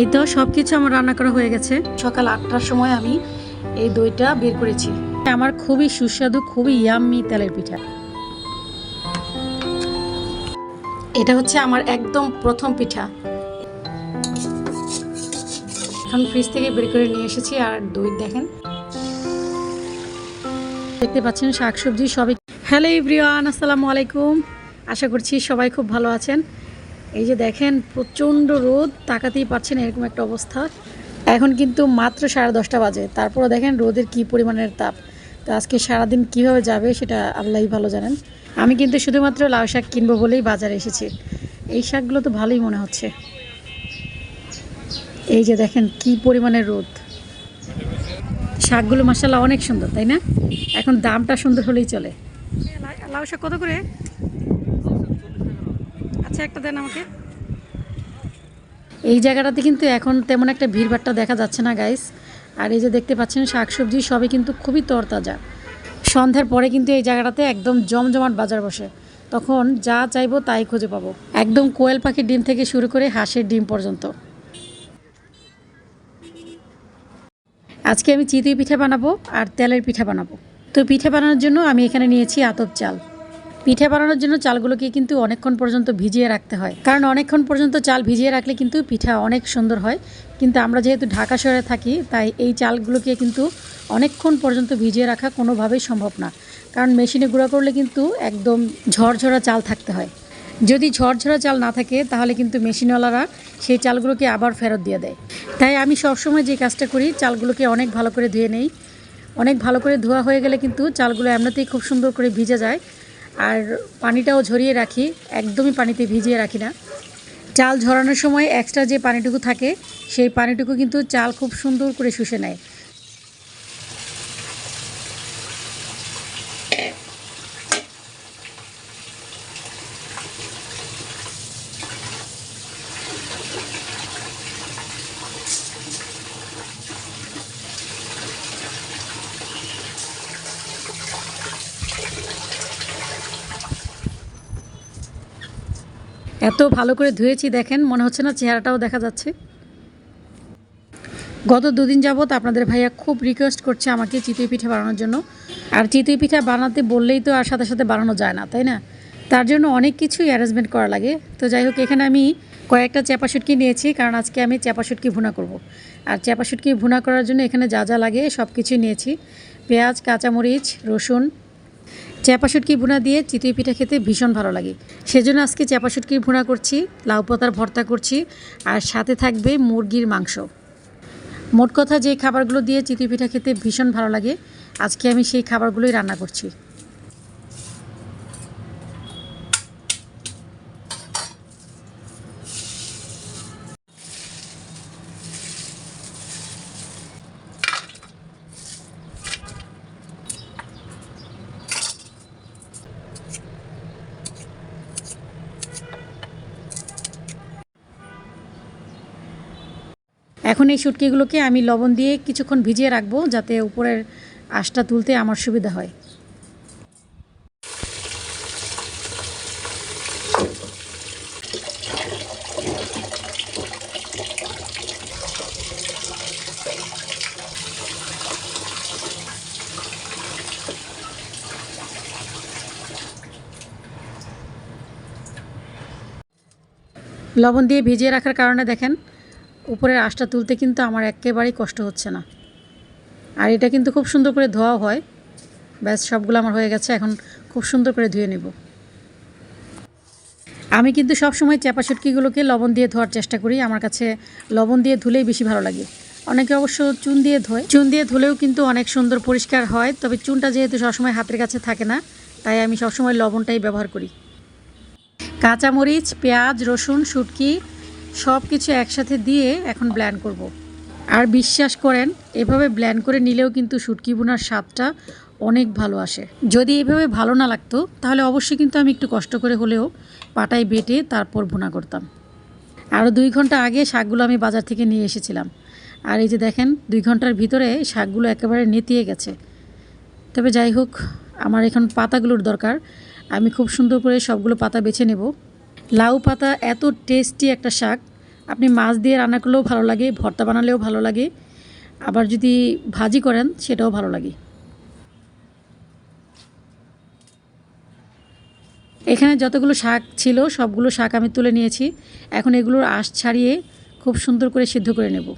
এই তো সব কিছু আমার রান্না করা হয়ে গেছে। সকাল আটটার সময় আমি এই দইটা বের করেছি। আমার খুবই সুস্বাদু খুবই ইয়াম্মি তেলের পিঠা। এটা হচ্ছে আমার একদম প্রথম পিঠা। এখন ফ্রিজ থেকে বের করে নিয়ে এসেছি আর দই দেখেন। দেখতে পাচ্ছেন শাকসবজি সবই। হ্যালো ইব্রিয়ান আসসালামু আলাইকুম। আশা করছি সবাই খুব ভালো আছেন। এই যে দেখেন, প্রচণ্ড রোদ, তাকাতেই পাচ্ছেন এরকম একটা অবস্থা। এখন কিন্তু মাত্র সাড়ে দশটা বাজে। তারপরে দেখেন রোদের কি পরিমাণের তাপ। তো আজকে সারাদিন কীভাবে যাবে সেটা আল্লাহই ভালো জানেন। আমি কিন্তু শুধুমাত্র লাউ শাক কিনবো বলেই বাজারে এসেছি। এই শাকগুলো তো ভালোই মনে হচ্ছে। এই যে দেখেন কি পরিমাণের রোদ। শাকগুলো মাসাল্লাহ অনেক সুন্দর, তাই না? এখন দামটা সুন্দর হলেই চলে। লাউ শাক কত করে? আচ্ছা একটা দেন আমাকে। এই জায়গাটাতে কিন্তু এখন তেমন একটা ভিড়ভাট্টা দেখা যাচ্ছে না গাইস আর এই যে দেখতে পাচ্ছেন, শাকসবজি সবই কিন্তু খুবই তরতাজা। সন্ধ্যার পরে কিন্তু এই জায়গাটাতে একদম জমজমাট বাজার বসে। তখন যা চাইব তাই খুঁজে পাবো। একদম কোয়েল পাখির ডিম থেকে শুরু করে হাঁসের ডিম পর্যন্ত। আজকে আমি চিতই পিঠা বানাবো আর তেলের পিঠা বানাবো। তো পিঠা বানানোর জন্য আমি এখানে নিয়েছি আতপ চাল। পিঠা বানানোর জন্য চালগুলোকে কিন্তু অনেকক্ষণ পর্যন্ত ভিজিয়ে রাখতে হয়। কারণ অনেকক্ষণ পর্যন্ত চাল ভিজিয়ে রাখলে কিন্তু পিঠা অনেক সুন্দর হয়। কিন্তু আমরা যেহেতু ঢাকা শহরে থাকি, তাই এই চালগুলোকে কিন্তু অনেকক্ষণ পর্যন্ত ভিজিয়ে রাখা কোনোভাবেই সম্ভব না। কারণ মেশিনে গুঁড়া করলে কিন্তু একদম ঝরঝরা চাল থাকতে হয়। যদি ঝরঝরা চাল না থাকে, তাহলে কিন্তু মেশিনওয়ালারা সেই চালগুলোকে আবার ফেরত দিয়ে দেয়। তাই আমি সবসময় যে কাজটা করি, চালগুলোকে অনেক ভালো করে ধুয়ে নেই। অনেক ভালো করে ধোয়া হয়ে গেলে কিন্তু চালগুলো এমনিতেই খুব সুন্দর করে ভিজে যায়। আর পানিটাও ঝরিয়ে রাখি, একদমই পানিতে ভিজিয়ে রাখি না। চাল ঝরানোর সময় এক্সট্রা যে পানিটুকু থাকে, সেই পানিটুকু কিন্তু চাল খুব সুন্দর করে শুষে নেয়। এত ভালো করে ধুয়েছি, দেখেন, মনে হচ্ছে না চেহারাটাও দেখা যাচ্ছে। গত দুদিন যাবৎ আপনাদের ভাইয়া খুব রিকোয়েস্ট করছে আমাকে চিতই পিঠা বানানোর জন্য। আর চিতই পিঠা বানাতে বললেই তো আর সাথে সাথে বানানো যায় না, তাই না? তার জন্য অনেক কিছুই অ্যারেঞ্জমেন্ট করা লাগে। তো যাই হোক, এখানে আমি কয়েকটা চ্যাপা শুটকি নিয়েছি, কারণ আজকে আমি চ্যাপা শুটকি ভুনা করব। আর চ্যাপা শুটকি ভুনা করার জন্য এখানে যা যা লাগে সব কিছুই নিয়েছি। পেঁয়াজ, কাঁচামরিচ, রসুন চ্যাপা শুটকি ভুনা দিয়ে চিতই পিঠা খেতে ভীষণ ভালো লাগে। সেজন্য আজকে চ্যাপা শুটকি ভুনা করছি, লাউ পাতার ভর্তা করছি, আর সাথে থাকবে মুরগির মাংস। মোট কথা যে খাবারগুলো দিয়ে চিতই পিঠা খেতে ভীষণ ভালো লাগে, আজকে আমি সেই খাবারগুলোই রান্না করছি। এখন এই শুটকিগুলোকে আমি লবণ দিয়ে কিছুক্ষণ ভিজিয়ে রাখব যাতে উপরের আশটা তুলতে আমার সুবিধা হয়। লবণ দিয়ে ভিজিয়ে রাখার কারণে দেখেন উপরের আঁশটা তুলতে কিন্তু আমার একেবারেই কষ্ট হচ্ছে না। আর এটা কিন্তু খুব সুন্দর করে ধোয়াও হয়। ব্যাস, সবগুলো আমার হয়ে গেছে। এখন খুব সুন্দর করে ধুয়ে নেব। আমি কিন্তু সবসময় চাপা শুটকিগুলোকে লবণ দিয়ে ধোয়ার চেষ্টা করি। আমার কাছে লবণ দিয়ে ধুলেই বেশি ভালো লাগে। অনেকে অবশ্য চুন দিয়ে ধোয়। চুন দিয়ে ধুলেও কিন্তু অনেক সুন্দর পরিষ্কার হয়। তবে চুনটা যেহেতু সবসময় হাতের কাছে থাকে না, তাই আমি সবসময় লবণটাই ব্যবহার করি। কাঁচামরিচ, পেঁয়াজ, রসুন, শুটকি সব কিছু একসাথে দিয়ে এখন ব্ল্যান্ড করব। আর বিশ্বাস করেন, এভাবে ব্ল্যান্ড করে নিলেও কিন্তু শুটকি বোনার স্বাদটা অনেক ভালো আসে। যদি এভাবে ভালো না লাগতো, তাহলে অবশ্যই কিন্তু আমি একটু কষ্ট করে হলেও পাটায় বেটে তারপর ভুনা করতাম। আরও দুই ঘণ্টা আগে শাকগুলো আমি বাজার থেকে নিয়ে এসেছিলাম। আর এই যে দেখেন, দুই ঘণ্টার ভিতরে শাকগুলো একেবারে নেতিয়ে গেছে। তবে যাই হোক, আমার এখন পাতাগুলোর দরকার। আমি খুব সুন্দর করে সবগুলো পাতা বেছে নেব। লাউ পাতা এত টেস্টি একটা শাক। আপনি মাছ দিয়ে রান্না করলেও ভালো লাগে, ভর্তা বানালেও ভালো লাগে। আবার যদি ভাজি করেন, সেটাও ভালো লাগে। এখানে যতগুলো শাক ছিল, সবগুলো শাক আমি তুলে নিয়েছি। এখন এগুলোর আঁশ ছাড়িয়ে খুব সুন্দর করে সিদ্ধ করে নেব।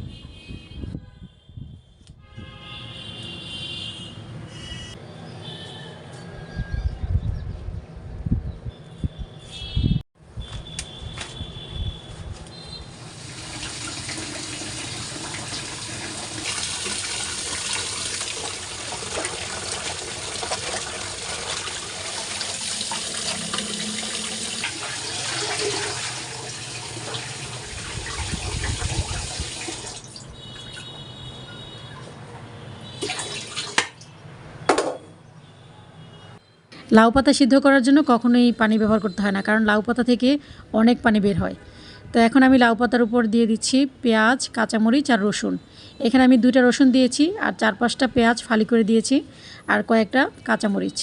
লাউ পাতা সিদ্ধ করার জন্য কখনোই পানি ব্যবহার করতে হয় না, কারণ লাউ পাতা থেকে অনেক পানি বের হয়। তো এখন আমি লাউ পাতার উপর দিয়ে দিচ্ছি পেঁয়াজ, কাঁচামরিচ আর রসুন। এখানে আমি দুইটা রসুন দিয়েছি আর চার পাঁচটা পেঁয়াজ ফালি করে দিয়েছি আর কয়েকটা কাঁচামরিচ।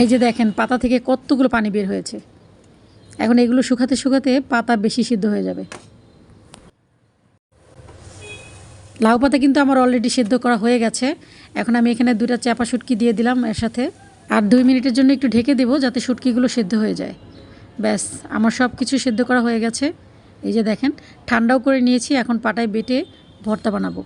এই যে দেখেন, পাতা থেকে কতগুলো পানি বের হয়েছে। এখন এগুলো শুকাতে শুকাতে পাতা বেশি সিদ্ধ হয়ে যাবে। লাউ পাতা কিন্তু আমার অলরেডি সিদ্ধ করা হয়ে গেছে। এখন আমি এখানে দুটা চাপা শুটকি দিয়ে দিলাম এর সাথে। আর দুই মিনিটের জন্য একটু ঢেকে দেবো যাতে শুটকিগুলো সিদ্ধ হয়ে যায়। ব্যাস, আমার সব কিছু সিদ্ধ করা হয়ে গেছে। এই যে দেখেন, ঠান্ডাও করে নিয়েছি, এখন পাটায় বেটে ভর্তা বানাবো।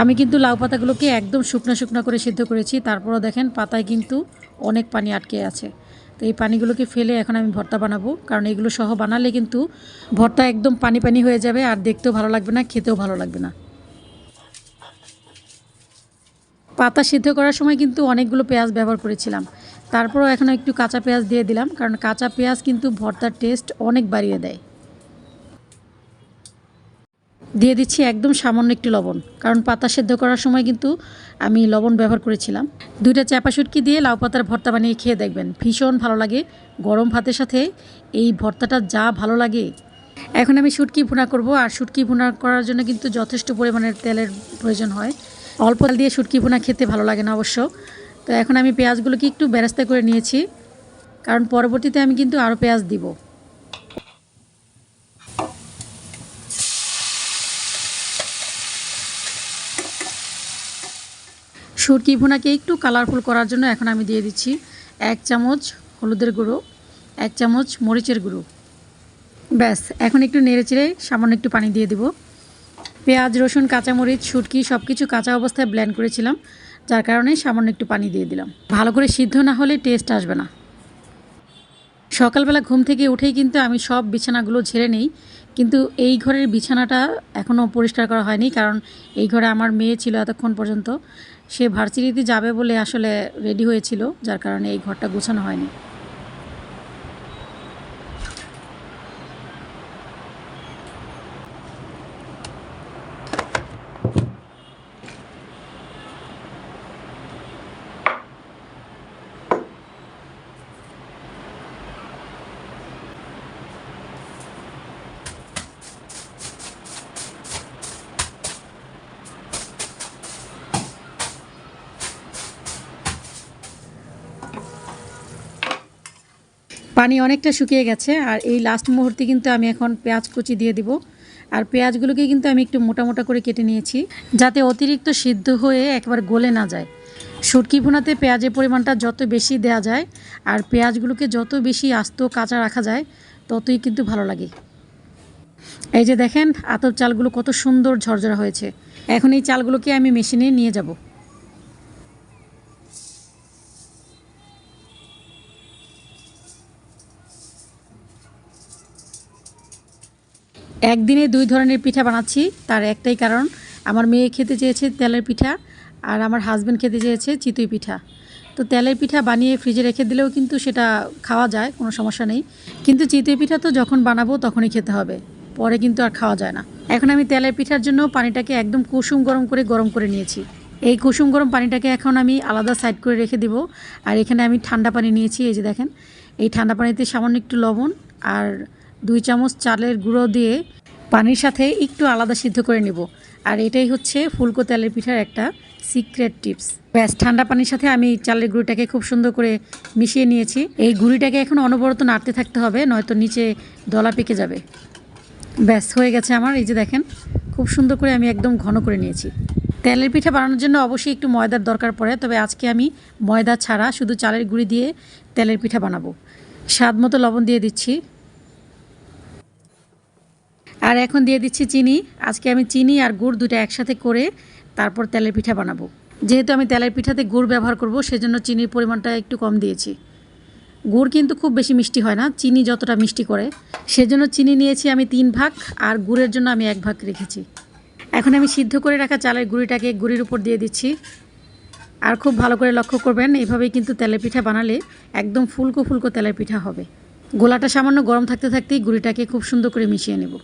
আমি কিন্তু লাউ পাতাগুলোকে একদম শুকনো শুকনো করে সিদ্ধ করেছি। তারপরও দেখেন পাতায় কিন্তু অনেক পানি আটকে আছে। তো এই পানিগুলোকে ফেলে এখন আমি ভর্তা বানাবো। কারণ এগুলো সহ বানালে কিন্তু ভর্তা একদম পানি পানি হয়ে যাবে আর দেখতেও ভালো লাগবে না, খেতেও ভালো লাগবে না। পাতা সিদ্ধ করার সময় কিন্তু অনেকগুলো পেঁয়াজ ব্যবহার করেছিলাম। তারপরও এখন একটু কাঁচা পেঁয়াজ দিয়ে দিলাম। কারণ কাঁচা পেঁয়াজ কিন্তু ভর্তার টেস্ট অনেক বাড়িয়ে দেয়। দিয়ে দিচ্ছি একদম সামান্য একটু লবণ। কারণ পাতা সেদ্ধ করার সময় কিন্তু আমি লবণ ব্যবহার করেছিলাম। দুইটা চাপা শুটকি দিয়ে লাউ পাতার ভর্তা বানিয়ে খেয়ে দেখবেন। ভীষণ ভালো লাগে। গরম ভাতের সাথে এই ভর্তাটা যা ভালো লাগে। এখন আমি শুটকি ভুনা করব। আর শুটকি ভুনা করার জন্য কিন্তু যথেষ্ট পরিমাণের তেলের প্রয়োজন হয়। অল্প তেল দিয়ে শুটকি ভুনা খেতে ভালো লাগে না অবশ্য। তো এখন আমি পেঁয়াজগুলোকে একটু বেরাস্তা করে নিয়েছি। কারণ পরবর্তীতে আমি কিন্তু আরও পেঁয়াজ দিব। সুরকি ভুনাকে একটু কালারফুল করার জন্য এখন আমি দিয়ে দিচ্ছি এক চামচ হলুদের গুঁড়ো, এক চামচ মরিচের গুঁড়ো। ব্যাস, এখন একটু নেড়ে চেড়ে সামান্য একটু পানি দিয়ে দেব। পেঁয়াজ, রসুন, কাঁচামরিচ, শুটকি সব কিছু কাঁচা অবস্থায় ব্লেন্ড করেছিলাম, যার কারণে সামান্য একটু পানি দিয়ে দিলাম। ভালো করে সিদ্ধ না হলে টেস্ট আসবে না। সকালবেলা ঘুম থেকে উঠেই কিন্তু আমি সব বিছানাগুলো ঝেড়ে নেই, কিন্তু এই ঘরের বিছানাটা এখনও পরিষ্কার করা হয়নি, কারণ এই ঘরে আমার মেয়ে ছিল এতক্ষণ পর্যন্ত। সে ভার্সিটিতে যাবে বলে আসলে রেডি হয়েছিল যার কারণে এই ঘরটা গোছানো হয়নি। পানি অনেকটা শুকিয়ে গেছে, আর এই লাস্ট মুহূর্তে কিন্তু আমি এখন পেঁয়াজ কুচি দিয়ে দিব। আর পেঁয়াজগুলোকে কিন্তু আমি একটু মোটা মোটা করে কেটে নিয়েছি, যাতে অতিরিক্ত সিদ্ধ হয়ে একবার গলে না যায়। শুটকি ভুনাতে পেঁয়াজের পরিমাণটা যত বেশি দেওয়া যায়, আর পেঁয়াজগুলোকে যত বেশি আস্ত কাঁচা রাখা যায়, ততই কিন্তু ভালো লাগে। এই যে দেখেন আতর চালগুলো কত সুন্দর ঝরঝরা হয়েছে। এখন এই চালগুলোকে আমি মেশিনে নিয়ে যাব। একদিনে দুই ধরনের পিঠা বানাচ্ছি, তার একটাই কারণ আমার মেয়ে খেতে চেয়েছে তেলের পিঠা আর আমার হাজব্যান্ড খেতে চেয়েছে চিতই পিঠা। তো তেলের পিঠা বানিয়ে ফ্রিজে রেখে দিলেও কিন্তু সেটা খাওয়া যায়, কোনো সমস্যা নেই। কিন্তু চিতই পিঠা তো যখন বানাবো তখনই খেতে হবে, পরে কিন্তু আর খাওয়া যায় না। এখন আমি তেলের পিঠার জন্য পানিটাকে একদম কুসুম গরম করে গরম করে নিয়েছি। এই কুসুম গরম পানিটাকে এখন আমি আলাদা সাইড করে রেখে দিব আর এখানে আমি ঠান্ডা পানি নিয়েছি, এই যে দেখেন। এই ঠান্ডা পানিতে সামান্য একটু লবণ আর দুই চামচ চালের গুঁড়ো দিয়ে পানির সাথে একটু আলাদা সিদ্ধ করে নেব। আর এটাই হচ্ছে ফুলকো তেলের পিঠার একটা সিক্রেট টিপস ব্যাস, ঠান্ডা পানির সাথে আমি চালের গুঁড়িটাকে খুব সুন্দর করে মিশিয়ে নিয়েছি। এই গুঁড়িটাকে এখন অনবরত নাড়তে থাকতে হবে, নয়তো নিচে দলা পেকে যাবে। ব্যাস, হয়ে গেছে আমার, এই যে দেখেন, খুব সুন্দর করে আমি একদম ঘন করে নিয়েছি। তেলের পিঠা বানানোর জন্য অবশ্যই একটু ময়দার দরকার পড়ে, তবে আজকে আমি ময়দা ছাড়া শুধু চালের গুঁড়ি দিয়ে তেলের পিঠা বানাবো। স্বাদ মতো লবণ দিয়ে দিচ্ছি। আর এখন দিয়ে দিচ্ছি চিনি। আজকে আমি চিনি আর গুড় দুটো একসাথে করে তারপর তেলের পিঠা বানাবো। যেহেতু আমি তেলের পিঠাতে গুড় ব্যবহার করব, সেজন্য চিনির পরিমাণটা একটু কম দিয়েছি। গুড় কিন্তু খুব বেশি মিষ্টি হয় না, চিনি যতটা মিষ্টি করে। সেজন্য চিনি নিয়েছি আমি তিন ভাগ আর গুড়ের জন্য আমি এক ভাগ রেখেছি। এখন আমি সিদ্ধ করে রাখা চালের গুঁড়িটাকে গুঁড়ির উপর দিয়ে দিচ্ছি। আর খুব ভালো করে লক্ষ্য করবেন, এভাবেই কিন্তু তেলের পিঠা বানালে একদম ফুলকো ফুলকো তেলের পিঠা হবে। গোলাটা সামান্য গরম থাকতে থাকতেই গুঁড়িটাকে খুব সুন্দর করে মিশিয়ে নেব।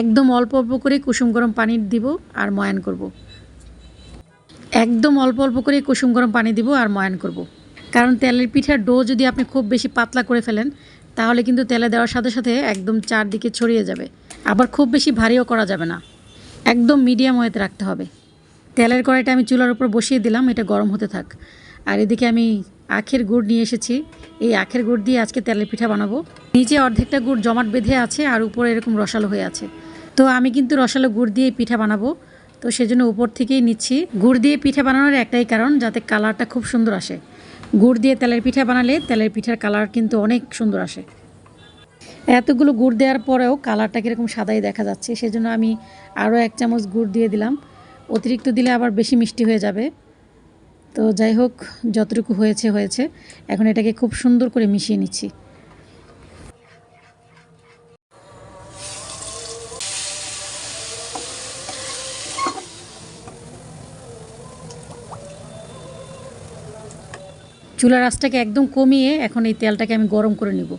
একদম অল্প অল্প করে কুসুম গরম পানি দিব আর ময়ান করব। একদম অল্প অল্প করে কুসুম গরম পানি দিব আর ময়ান করব। কারণ তেলের পিঠার ডো যদি আপনি খুব বেশি পাতলা করে ফেলেন, তাহলে কিন্তু তেলে দেওয়ার সাথে সাথে একদম চারদিকে ছড়িয়ে যাবে আবার খুব বেশি ভারীও করা যাবে না একদম মিডিয়াম ওয়েতে রাখতে হবে তেলের কড়াইটা আমি চুলার উপর বসিয়ে দিলাম, এটা গরম হতে থাক আর এদিকে আমি আখের গুড় নিয়ে এসেছি। এই আখের গুড় দিয়ে আজকে তেলের পিঠা বানাবো। নিচে অর্ধেকটা গুড় জমাট বেঁধে আছে আর উপরে এরকম রসালো হয়ে আছে। তো আমি কিন্তু রসালো গুড় দিয়ে পিঠা বানাবো। তো সেজন্য উপর থেকেই নিচ্ছি। গুড় দিয়ে পিঠা বানানোর একটাই কারণ, যাতে কালারটা খুব সুন্দর আসে। গুড় দিয়ে তেলের পিঠা বানালে তেলের পিঠার কালার কিন্তু অনেক সুন্দর আসে। এতগুলো গুড় দেওয়ার পরেও কালারটা কীরকম সাদাই দেখা যাচ্ছে, সেজন্য আমি আরও এক চামচ গুড় দিয়ে দিলাম। অতিরিক্ত দিলে আবার বেশি মিষ্টি হয়ে যাবে। তো যাই হোক, যতটুকু হয়েছে হয়েছে। এখন এটাকে খুব সুন্দর করে মিশিয়ে নিচ্ছি। চুলার আঁচটাকে একদম কমিয়ে এখন এই তেলটাকে আমি গরম করে নিব।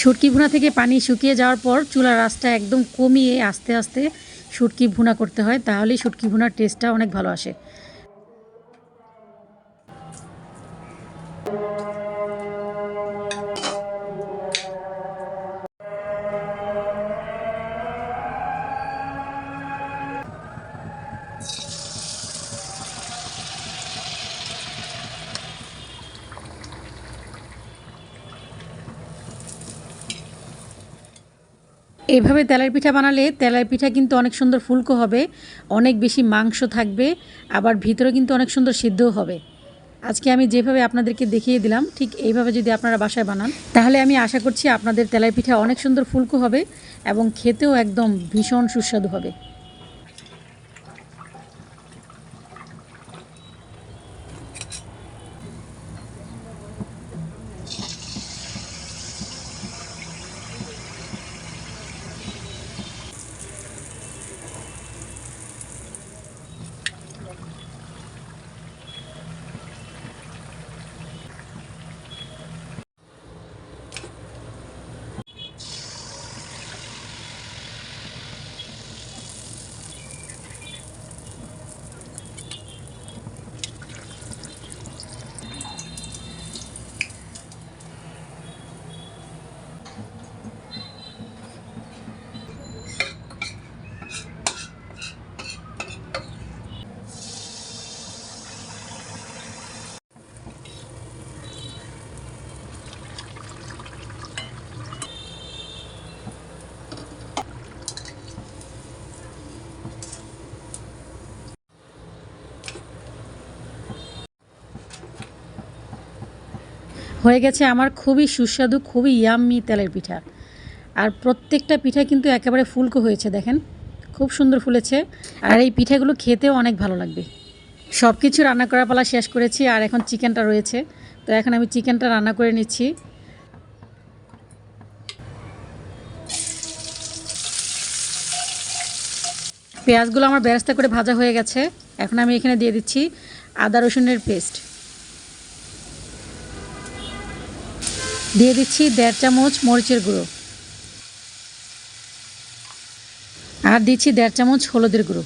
শুটকি ভুনা থেকে পানি শুকিয়ে যাওয়ার পর চুলার আঁচটা একদম কমিয়ে আস্তে আস্তে শুটকি ভুনা করতে হয়, তাহলেই শুটকি ভুনার টেস্টটা অনেক ভালো আসে। এভাবে তেলের পিঠা বানালে তেলের পিঠা কিন্তু অনেক সুন্দর ফুলকো হবে, অনেক বেশি মাংস থাকবে, আবার ভিতরে কিন্তু অনেক সুন্দর সিদ্ধও হবে। আজকে আমি যেভাবে আপনাদেরকে দেখিয়ে দিলাম, ঠিক এইভাবে যদি আপনারা বাসায় বানান, তাহলে আমি আশা করছি আপনাদের তেলের পিঠা অনেক সুন্দর ফুলকো হবে এবং খেতেও একদম ভীষণ সুস্বাদু হবে। হয়ে গেছে আমার খুবই সুস্বাদু, খুবই ইয়াম্মি তেলের পিঠা। আর প্রত্যেকটা পিঠা কিন্তু একেবারে ফুলকো হয়েছে, দেখেন। খুব সুন্দর ফুলেছে। আর এই পিঠাগুলো খেতেও অনেক ভালো লাগবে। সব কিছু রান্না করার পালা শেষ করেছি, আর এখন চিকেনটা রয়েছে। তো এখন আমি চিকেনটা রান্না করে নিচ্ছি। পেঁয়াজগুলো আমার বেরাস্তা করে ভাজা হয়ে গেছে। এখন আমি এখানে দিয়ে দিচ্ছি আদা রসুনের পেস্ট দিয়ে দিচ্ছি দেড় চামচ মরিচের গুঁড়ো। আর দিচ্ছি দেড় চামচ হলুদের গুঁড়ো।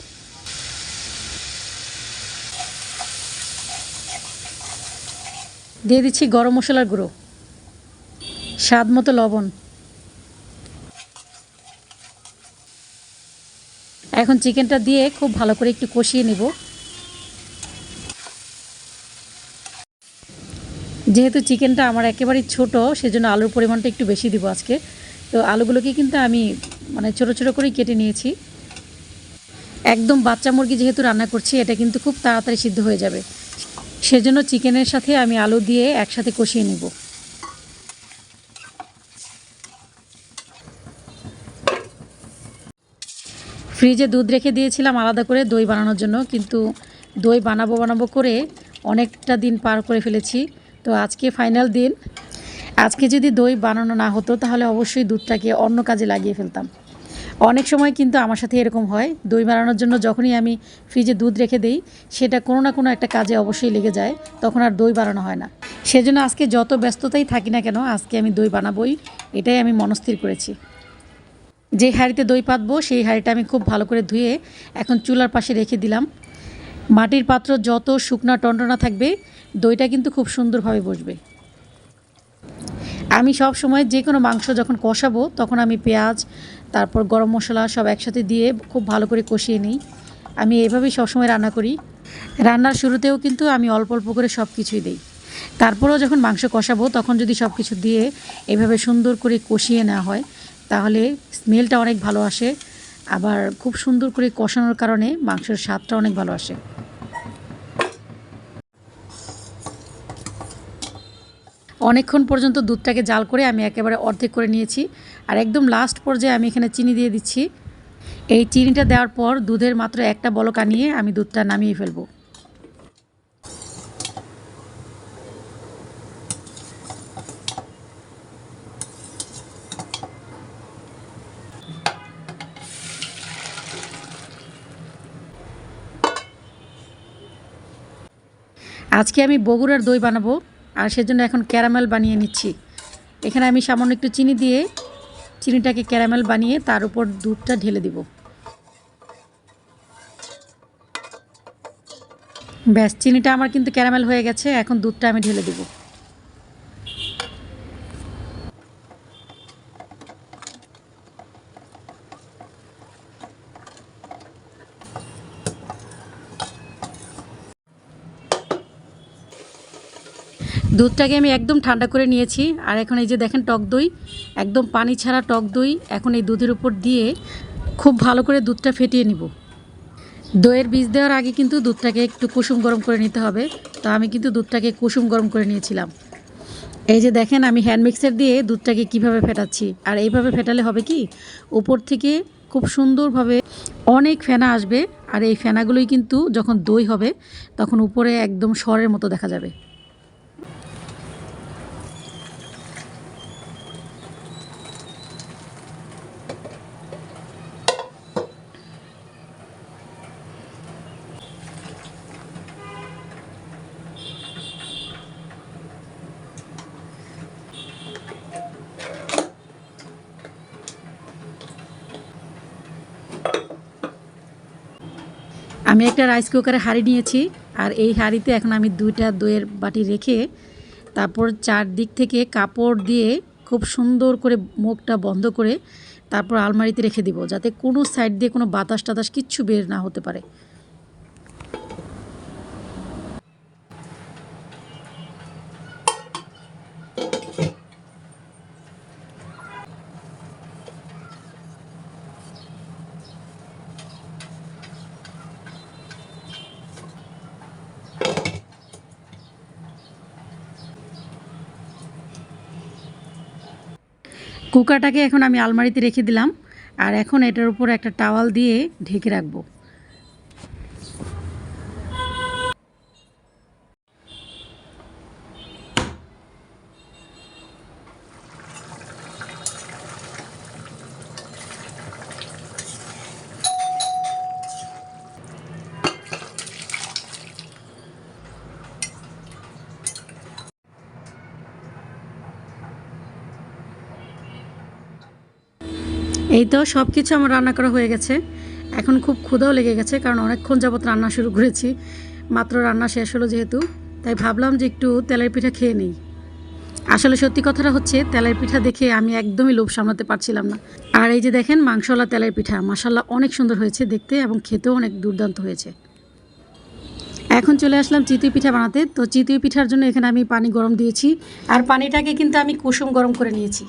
দিয়ে দিচ্ছি গরম মশলার গুঁড়ো। স্বাদ মতো লবণ। এখন চিকেনটা দিয়ে খুব ভালো করে একটু কষিয়ে নেব। যেহেতু চিকেনটা আমার একেবারেই ছোট, সেজন্য আলুর পরিমাণটা একটু বেশি দিব আজকে। তো আলুগুলোকে কিন্তু আমি মানে ছোট ছোট করেই কেটে নিয়েছি। একদম বাচ্চা মুরগি যেহেতু রান্না করছি, এটা কিন্তু খুব তাড়াতাড়ি সিদ্ধ হয়ে যাবে। সেজন্য চিকেনের সাথে আমি আলু দিয়ে একসাথে কষিয়ে নিব। ফ্রিজে দুধ রেখে দিয়েছিলাম আলাদা করে দই বানানোর জন্য, কিন্তু দই বানাবো বানাবো করে অনেকটা দিন পার করে ফেলেছি। তো আজকে ফাইনাল দিন। আজকে যদি দই বানানো না হতো, তাহলে অবশ্যই দুধটাকে অন্য কাজে লাগিয়ে ফেলতাম। অনেক সময় কিন্তু আমার সাথে এরকম হয়, দই বানানোর জন্য যখনই আমি ফ্রিজে দুধ রেখে দিই, সেটা কোনো না কোনো একটা কাজে অবশ্যই লেগে যায়, তখন আর দই বানানো হয় না। সেজন্য আজকে যত ব্যস্ততাই থাকি না কেন, আজকে আমি দই বানাবোই, এটাই আমি মনস্থির করেছি। যে হাঁড়িতে দই পাতবো, সেই হাঁড়িটা আমি খুব ভালো করে ধুয়ে এখন চুলার পাশে রেখে দিলাম। মাটির পাত্র যত শুকনা টনটনা থাকবে, দইটা কিন্তু খুব সুন্দরভাবে বসবে। আমি সব সময় যে কোনো মাংস যখন কষাবো, তখন আমি পেঁয়াজ, তারপর গরম মশলা সব একসাথে দিয়ে খুব ভালো করে কষিয়ে নিই। আমি এভাবেই সবসময় রান্না করি। রান্নার শুরুতেও কিন্তু আমি অল্প অল্প করে সব কিছুই দিই। তারপরেও যখন মাংস কষাবো, তখন যদি সব কিছু দিয়ে এভাবে সুন্দর করে কষিয়ে নেওয়া হয়, তাহলে স্মেলটা অনেক ভালো আসে। আবার খুব সুন্দর করে কষানোর কারণে মাংসের স্বাদটা অনেক ভালো আসে। অনেকক্ষণ পর্যন্ত দুধটাকে জাল করে আমি একেবারে অর্ধেক করে নিয়েছি আর একদম লাস্ট পর্যায়ে আমি এখানে চিনি দিয়ে দিচ্ছি। এই চিনিটা দেওয়ার পর দুধের মাত্র একটা বলকা নিয়ে আমি দুধটা নামিয়ে ফেলব। আজকে আমি বগুড়ার দই বানাবো, আর সেজন্য এখন ক্যারামেল বানিয়ে নিচ্ছি। এখানে আমি সামান্য একটু চিনি দিয়ে চিনিটাকে ক্যারামেল বানিয়ে তার উপর দুধটা ঢেলে দিব। ব্যাস, চিনিটা আমার কিন্তু ক্যারামেল হয়ে গেছে, এখন দুধটা আমি ঢেলে দিব। দুধটাকে আমি একদম ঠান্ডা করে নিয়েছি। আর এখন এই যে দেখেন টক দই, একদম পানি ছাড়া টক দই। এখন এই দুধের উপর দিয়ে খুব ভালো করে দুধটা ফেটিয়ে নিব। দইয়ের বীজ দেওয়ার আগে কিন্তু দুধটাকে একটু কুসুম গরম করে নিতে হবে। তো আমি কিন্তু দুধটাকে কুসুম গরম করে নিয়েছিলাম। এই যে দেখেন আমি হ্যান্ড মিক্সার দিয়ে দুধটাকে কীভাবে ফেটাচ্ছি। আর এইভাবে ফেটালে হবে কি? উপর থেকে খুব সুন্দরভাবে অনেক ফেনা আসবে। আর এই ফেনাগুলোই কিন্তু যখন দই হবে, তখন উপরে একদম স্বরের মতো দেখা যাবে। আমি একটা রাইস কুকারে হাঁড়ি নিয়েছি, আর এই হাঁড়িতে এখন আমি দুইটা দইয়ের বাটি রেখে তারপর চারদিক থেকে কাপড় দিয়ে খুব সুন্দর করে মুখটা বন্ধ করে তারপর আলমারিতে রেখে দিব, যাতে কোনো সাইড দিয়ে কোনো বাতাস টাতাস কিচ্ছু বের না হতে পারে। কুকারটাকে এখন আমি আলমারিতে রেখে দিলাম। আর এখন এটার উপর একটা টাওয়াল দিয়ে ঢেকে রাখব। এই তো সব কিছু আমার রান্না করা হয়ে গেছে। এখন খুব ক্ষুধাও লেগে গেছে কারণ অনেকক্ষণ যাবত রান্না শুরু করেছি। মাত্র রান্না শেষ হলো যেহেতু, তাই ভাবলাম যে একটু তেলের পিঠা খেয়ে নিই। আসলে সত্যি কথাটা হচ্ছে, তেলের পিঠা দেখে আমি একদমই লোভ সামলাতে পারছিলাম না। আর এই যে দেখেন মাংসওয়ালা তেলের পিঠা মাসাল্লাহ অনেক সুন্দর হয়েছে দেখতে এবং খেতেও অনেক দুর্দান্ত হয়েছে। এখন চলে আসলাম চিতই পিঠা বানাতে। তো চিতই পিঠার জন্য এখানে আমি পানি গরম দিয়েছি। আর পানিটাকে কিন্তু আমি কুসুম গরম করে নিয়েছি।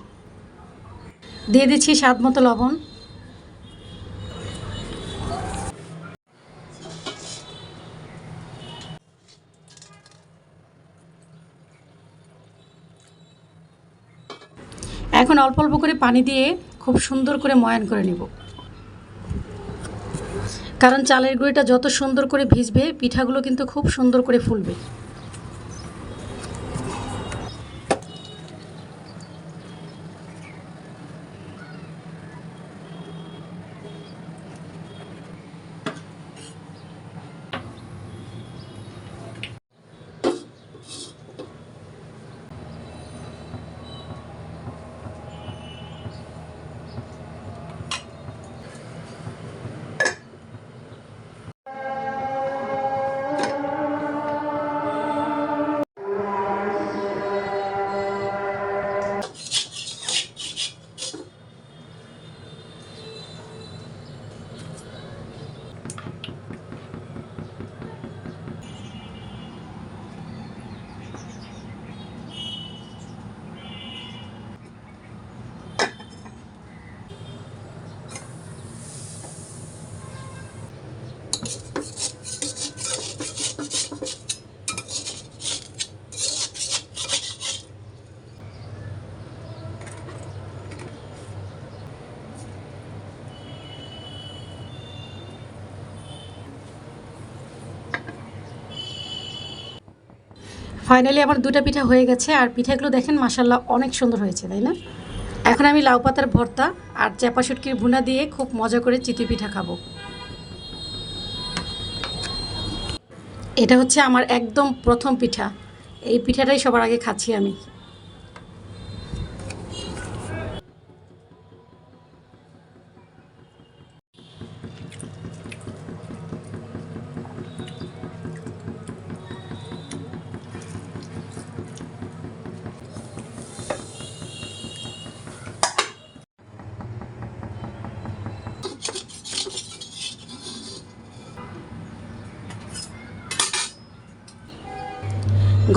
দিয়ে দিচ্ছি স্বাদ মতো লবণ। এখন অল্প অল্প করে পানি দিয়ে খুব সুন্দর করে ময়ান করে নিব। কারণ চালের গুঁড়িটা যত সুন্দর করে ভিজবে, পিঠাগুলো কিন্তু খুব সুন্দর করে ফুলবে। ফাইনালি আমার দুটা পিঠা হয়ে গেছে, আর পিঠাগুলো দেখেন মাসাল্লাহ অনেক সুন্দর হয়েছে, তাই না? এখন আমি লাউ পাতার ভর্তা আর চ্যাপা শুটকির ভুনা দিয়ে খুব মজা করে চিতি পিঠা খাব। এটা হচ্ছে আমার একদম প্রথম পিঠা। এই পিঠাটাই সবার আগে খাচ্ছি আমি।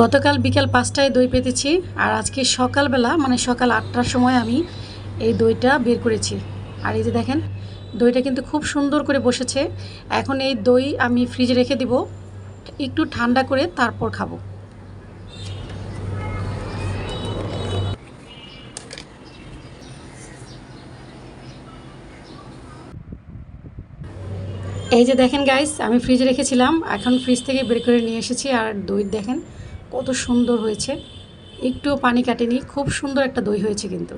গতকাল বিকাল পাঁচটায় দই পেতেছি আর আজকে সকালবেলা মানে সকাল আটটার সময় আমি এই দইটা বের করেছি। আর এই যে দেখেন, দইটা কিন্তু খুব সুন্দর করে বসেছে। এখন এই দই আমি ফ্রিজে রেখে দিব, একটু ঠান্ডা করে তারপর খাব। এই যে দেখেন গাইস আমি ফ্রিজে রেখেছিলাম, এখন ফ্রিজ থেকে বের করে নিয়ে এসেছি। আর দই দেখেন কত সুন্দর হয়েছে। একটুও পানি কাটেনি, খুব সুন্দর একটা দই হয়েছে কিন্তু।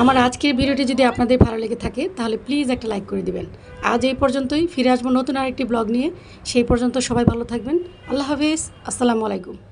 আমার আজকের ভিডিওটি যদি আপনাদের ভালো লেগে থাকে, তাহলে প্লিজ একটা লাইক করে দিবেন। আজ এই পর্যন্তই, ফিরে আসব নতুন আরেকটি ব্লগ নিয়ে। সেই পর্যন্ত সবাই ভালো থাকবেন। আল্লাহ হাফিজ, আসসালামু আলাইকুম।